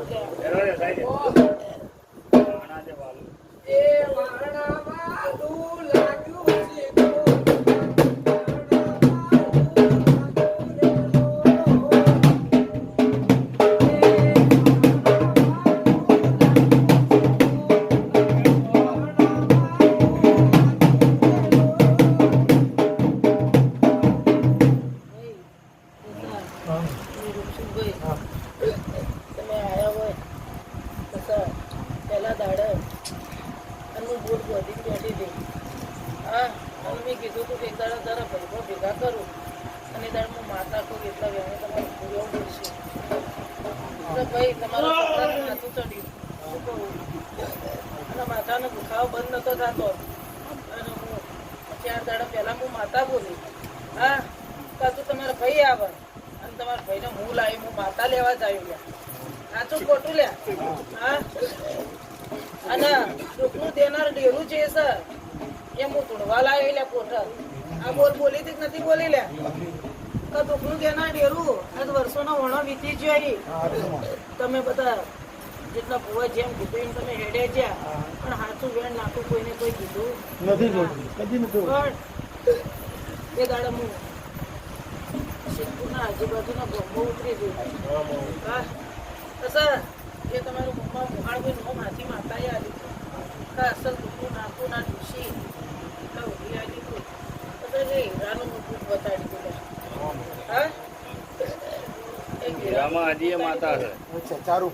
来一点，来一点。બોલ બોધી બેઠી હા અને મેં કીધું તું કે એક દાડા તારા ભાઈઓ ભેગા કરું અને હું માતા કહું એટલા વેણે તમારે પૂરવું પડશે તો ભાઈ તમારા માથું ચડ્યું શું કહું અને માથાનો દુખાવો બંધ નહોતો થતો અને હું ચાર દાડા પહેલાં હું માતા બોલી હા પાછું તમારા ભાઈ આવે અને તમારા ભાઈને હું લાવી હું માતા લેવા જ આવી ગયા સાચું ખોટું લ્યા હા. અને દુઃખનું દેનાર ડેરું છે સર એ હું તોડવા લાવ્યો લે પોઠર આ બોલ બોલી તી નથી બોલી લે? તો દુઃખનું દેનાર ડેરું આજ વર્ષોનો વણો વીતી ગયો તમે બધા જેટલા ભૂવા જેમ કીધું એમ તમે હેડે જ્યા પણ હાથું વેણ નાખું કોઈને કોઈ કીધું નથી કદી નથી પણ એ દાડા હું સિદ્ધપુરના આજુબાજુના ગામમાં ઉતરી ગયું. હા તો સર એ તમારું મમ્મા મોહાળભાઈ નો માથી માતાએ આવી હીરામાં હજી માતા છે અચ્છા ચારું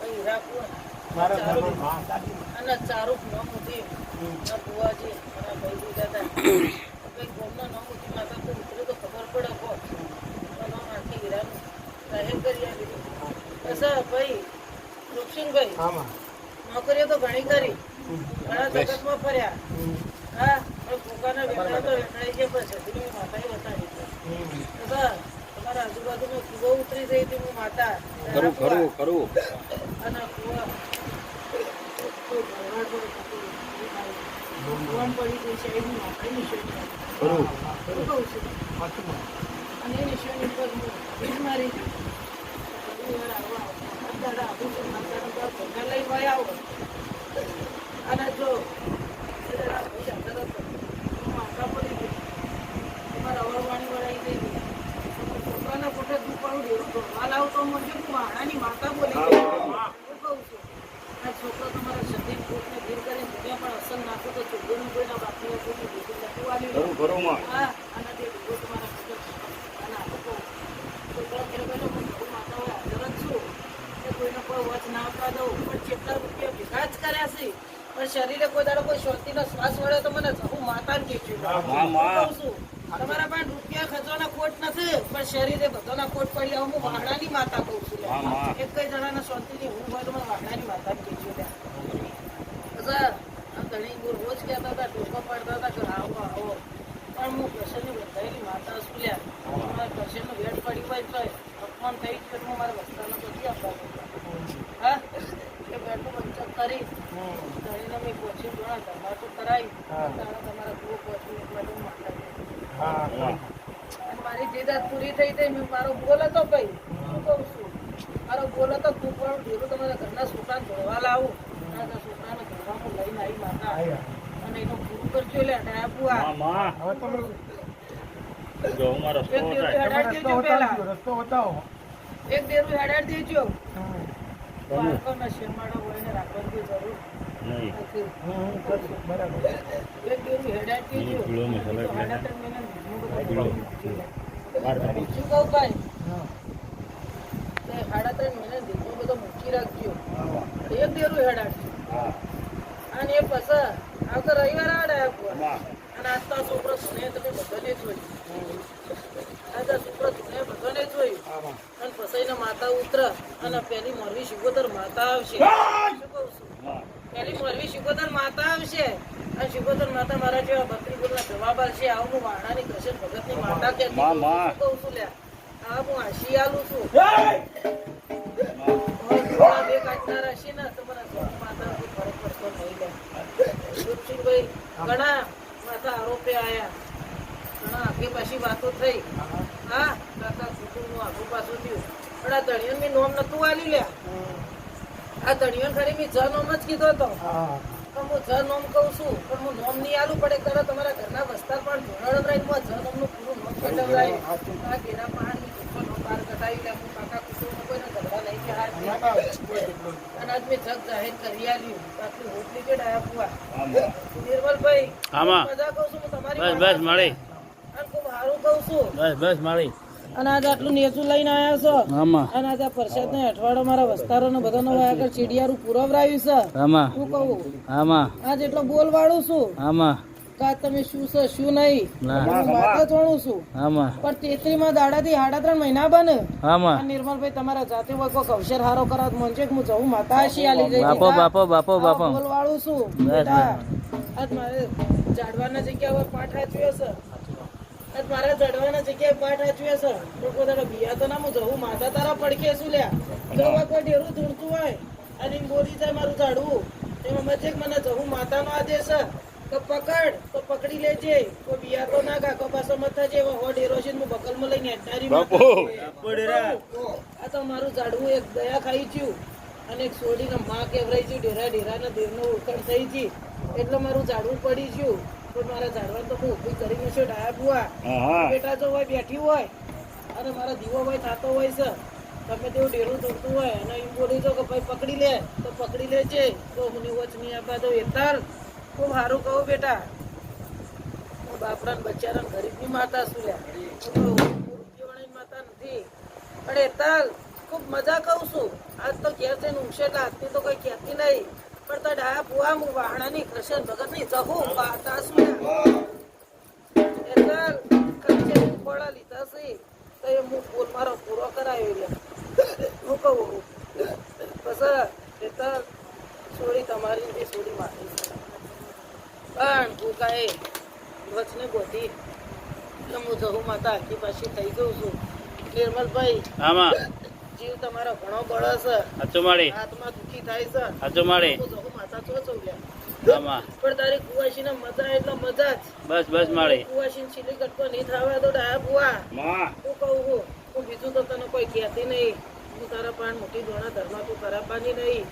હીરા કોણ ચારું. ઘરનો હા, દાદી. અને ચારુક નામ હતી મારા બુવાજી મારા ભાઈ દીધા હતા કઈ ગોમના નામ હતી માતા તો ઉતરે તો ખબર પડે કો નામ આખી હીરાનું જાહેર કરી આવી અચ્છા ભાઈ રૂપસિંહભાઈ નોકરીઓ તો ઘણી કરી. ઘણા જગતમાં ફર્યા. હા પોતાના વેચાણ તો વેચાઈ ગયા પણ સદીની માતાએ બતાવી છે. તમારા આજુબાજુમાં કુવો ઉતરી જઈ હતી હું માતા. ખરું ખરું ખરું. અને કુવા. કોઈ ભરવાડ પર થતું નથી. ભગવાન પડી ગઈ છે એની કહું છું? અને એ નિશાની પર મારી આવા આવું છે, માતાનો તો આ લઈ આવો. અને જો છોકરો તમારા શરીર કોટને ભીડ કરીને દુનિયા પણ અસર નાખો તો છોકરીનું કોઈના બાપને કોઈને ભેગું નથી વાલી લો. ખરું ખરું માં હા, આના જે વીડિયો તમારા પુસ્તક અને આ લોકો છોકરા ઘરે બેઠો પણ બહુ માતા હોય હાજર જ છું કે કોઈને કોઈ વચ ના આપવા દઉં પણ જેટલા રૂપિયા ભેગા જ કર્યા છે પણ શરીરે કોઈ દાડો કોઈ શાંતિનો શ્વાસ વળે તો મને હું માતા ને. તમારા પાસે રૂપિયા ખર્ચવાના કોટ નથી પણ શરીરે બધાના કોટ પડી હું વાહડાની માતા કહું છું. એક કઈ જણાના શાંતિની હું હોય તો મને વાહડાની માતા ને. સર આ ઘણી રોજ કહેતા હતા ટોપા પાડતા હતા કે આવો આવો પણ હું પેશન્ટની બંધાયેલી માતા છું લ્યા મારા પેશન્ટનો વેટ પડી હોય તો અપમાન થઈ ગયું તો હું મારા વસ્તાનો બધી આપવાનું હા એ બેઠું બંચક કરી ધણીને મેં પહોંચી જોણા ધમાટું કરાવી હા. તારા તમારા ગુરુ પહોંચ્યું એટલે હું માતા છું. હા અને મારી જીદાત પૂરી થઈ થઈ મેં મારો બોલ હતો ભાઈ. શું કહું છું? મારો બોલ હતો તું પણ ભેગું તમારા ઘરના છોકરાને ધોવા લાવું. મારા છોકરાને ધોવા લઈને આવી માતા. અને એનું પૂરું કરજો એટલે ડાયા એક રસ્તો બતાવો. એક દેરું હેડાડ દેજો. શેમાડો હોઈને રાખવાની જરૂર. નહીં. સાડા ત્રણ મહિના ઘરનું બધું મૂકી રાખજો. એક દેરું હેડાડજો અને એ પછી આવતો રવિવાર આવે ડાયા ભુવા અને આજ તો છોકરો ભણે તમે બધાને જોયું. આજ આ છોકરો ભણે બધાને જોયું. અને પછી માતા ઉતર. અને પેલી મોરવી શિકોતર માતા આવશે. શું કહું છું? પેલી મોરવી શિકોતર માતા આવશે. અને શિકોતર માતા મારા જેવા બકરી બોલના જવાબ આવશે આવું હું વાણાની કૃષ્ણ ભગતની માતા. માં. કહું છું લ્યા. આ હું હાંસી આલું છું. બે કાચનાર હશે ને તમારા માતા કોઈ ફરક પડતો નહીં લે સુરસિંહભાઈ ઘણા માતા આરોપે આયા. ઘણા આગે પાછી વાતો થઈ. હા કાકા કુટુંબનું આગું પાછું થયું. પણ આ ધણિયન મેં નોમ નતું આલ્યું લ્યા. આ તણિયો ખરી મેં જ નોમ જ કીધો હતો. પણ હું જ નોમ કહું છું પણ હું નોમ નહીં આલું પડે કરો તમારા ઘરના વસ્તાર પણ ધોરણવરાય હું જ નોમનું પૂરું નોમ કઢવરાય આ ઘેરા કુટુંબનો નોમ બહાર કઢાવી લે હું કાકા કુટુંબમાં કોઈને ધરવા નહીં કે હાર. અને આજ મેં જગ જાહેર કરી આલ્યું. બાકી હોટલી કે ડાયા પુઆ નિર્મલભાઈ આમાં. મજા કહું છું તમારી બસ બસ મળી અને ખૂબ સારું કહું છું. બસ બસ મળી અને આજે આટલું નેચું લઈને આવ્યા છો? અને આજે પરસાદ ને અઠવાડો મારા વસ્તારોનો બધાનો આગળ ચીડિયારું પુરવરાયું છે. શું કહું? આજ એટલો બોલ વાળું છું કા તમે શું છે શું નહીં? ના. હું છું. પણ તેત્રી માં દાડાથી સાડા ત્રણ મહિના બને. નિર્મલભાઈ તમારા જાતે કોઈક હારો કરાત મોંચે હું જવું માતા આલી જઈ બાપો બાપો બાપો બાપો. બોલ વાળું છું આજ મારે ઝાડવાના જગ્યા પર પાઠ હાચવ્યો છે. મારા ઝાડવાના જગ્યાએ પાઠ હાચવ્યો છે. તો કોઈ બિયા તો ના હું જવું માતા તારા પડકે શું લ્યા? જવા કોઈ ડેરું ધૂળતું હોય? અને બોલી જાય મારું ઝાડવું. એમાં મજે મને જવું માતાનો આદેશ છે. તો પકડ તો પકડી લેજે. કોઈ બિયા તો ના કાકો પાછો મથા જે હો ડેરો છે હું બકલમાં લઈને હેઠનારી આ તો મારું ઝાડવું એક દયા ખાઈ ગયું. અને એક સોડીને માં કેવરાઈ ગયું. ડેરા ડેરાના દેવનો ઉકળ થઈ ગઈ. એટલે મારું ઝાડવું પડી ગયું. પણ મારા ઝાડવાને તો હું ઊભી ડાયા બુઆ. બેટા જો હોય બેઠી હોય અને મારા દીવો હોય થતો હોય છે તમે તેવું ડેરું તૂટતું હોય અને એમ બોલી જો કે ભાઈ પકડી લે તો પકડી લેજે. તો હું વચ નહીં આપવા દઉં એતાર. ખૂબ સારું કહું બેટા. હું બાપડા બચારા ગરીબની માતા શું લે રૂપિયાવાળી માતા નથી. પણ એતાલ ખૂબ મજા કહું છું. આજ તો ઘેર જઈને ઊંઘશે એટલે આજથી તો કઈ કહેતી નહીં. પણ તો ડાયા ભુવા મુ વાહણાની કૃષ્ણ ભગતની જહું માતા શું લે એતાલ લીધા છે, તો એ હું પૂર મારો પૂરો કરાયો એટલે હું કહું બસ એતાલ છોડી તમારી તે છોડી મારી. પણ ભૂકાએ વચને બોધી એટલે હું જહું માતા આખી પાછી થઈ જઉં છું. નિર્મલભાઈ જીવ તમારો ઘણો બળો છે. હાચું માળી હાથમાં દુખી થાય છે. હાચું માળી માતા પણ તારી કુવાશીને મજા એટલે મજા જ. બસ બસ મળી કુવાશીને છીલી કટકો નહીં થવા દો ડાયા બુવા માં. હું કહું છું હું બીજું તો તને કોઈ કહેતી નહીં. હું તારા પાન મોટી દોણા ધર્મા તું કરાવવાની નહીં.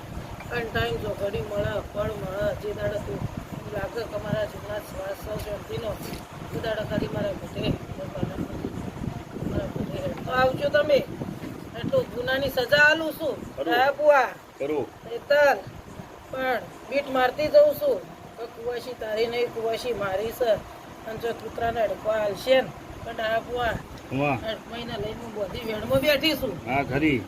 પણ ટાઈમ જો ઘડી મળે ફળ મળે જે દાડે તું લાગે તમારા મારા જીવના શ્વાસ શાંતિનો તે દાડે ખાલી મારા ઘૂંટે મારા તો આવજો તમે. એટલું ગુનાની સજા આલું છું. બુઆ. કરું. હેતલ પણ બીટ મારતી જઉં છું. તો કુવાશી તારી નહીં કુવાશી મારી છે. અને જો કૂતરાને અડકો હાલશે ને પણ આ બુઆ. આઠ મહિના લઈને હું બધી વેણમાં બેઠી છું. હા ખરી